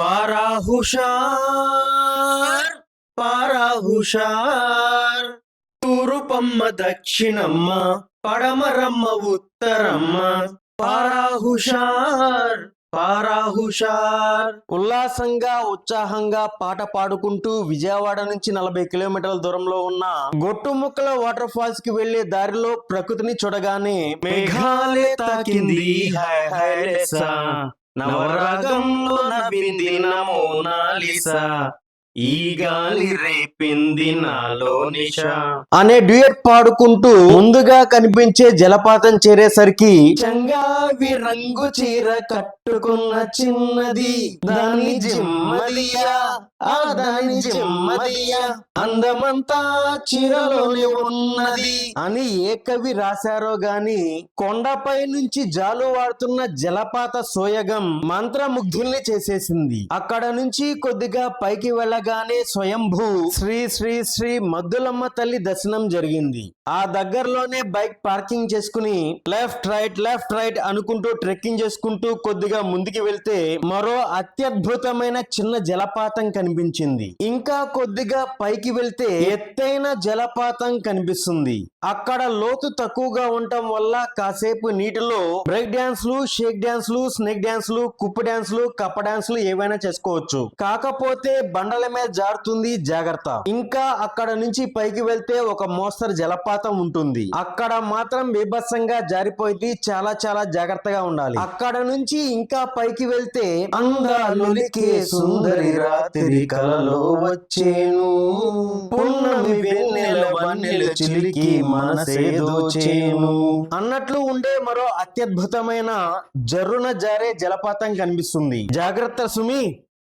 పారా హుషార్ పారా హుషార్ తూరుపమ్మ దక్షిణమ్మ పడమరమ్మ ఉత్తరమ్మ. పారా హుషార్ పారా హుషార్ ఉల్లాసంగా ఉత్సాహంగా పాట పాడుకుంటూ విజయవాడ నుంచి నలభై కిలోమీటర్ల దూరంలో ఉన్న గొట్టుముక్కల వాటర్ ఫాల్స్కి వెళ్ళే దారిలో ప్రకృతిని చూడగానే మేఘాలే తాకింది. నవరాగంలో నవ్వింది నమోనాలిసా. ఈ గాలి రేపింది నాలో నిషా. అనే డ్యూయట్ పాడుకుంటూ ముందుగా కనిపించే జలపాతం చేరేసరికి చంగావి రంగు చీర కట్టుకున్న చిన్నది. దాని జిమ్మదియా ఆ దాని అందమంతా చీరలోనే ఉన్నది. అని ఏ కవి రాశారో గాని కొండపై నుంచి జాలు వాడుతున్న జలపాత సోయగం మంత్రముగ్ధుల్ని చేసేసింది. అక్కడ నుంచి కొద్దిగా పైకి అనగానే స్వయంభూ శ్రీ శ్రీ శ్రీ మద్దులమ్మ తల్లి దర్శనం జరిగింది. ఆ దగ్గరలోనే బైక్ పార్కింగ్ చేసుకుని లెఫ్ట్ రైట్ లెఫ్ట్ రైట్ అనుకుంటూ ట్రెక్కింగ్ చేసుకుంటూ కొద్దిగా ముందుకి వెళ్తే మరో అత్యద్భుతమైన చిన్న జలపాతం కనిపించింది. ఇంకా కొద్దిగా పైకి వెళ్తే ఎత్తైన జలపాతం కనిపిస్తుంది. అక్కడ లోతు తక్కువగా ఉండటం వల్ల కాసేపు నీటిలో బ్రేక్ డాన్స్లు షేక్ డాన్స్లు స్నేక్ డాన్స్లు కుప్పు డాన్స్లు కప్ప డాన్స్లు ఏవైనా చేసుకోవచ్చు. కాకపోతే బండల మీద జారుతుంది జాగ్రత్త. ఇంకా అక్కడ నుంచి పైకి వెళ్తే ఒక మోస్తరు జలపాతం ఉంటుంది. అక్కడ మాత్రం బీభత్సంగా జారిపోయింది చాలా చాలా జాగ్రత్తగా ఉండాలి. అక్కడ నుంచి ఇంకా పైకి వెళ్తే అందాలొలికే సుందరి రాత్రి కలలో వచ్చేను. పున్నమి వెన్నెల వన్నెల చిలికి అన్నట్లు ఉండే మరో అత్యద్భుతమైన జర్రున జారే జలపాతం కనిపిస్తుంది. జాగ్రత్త సుమి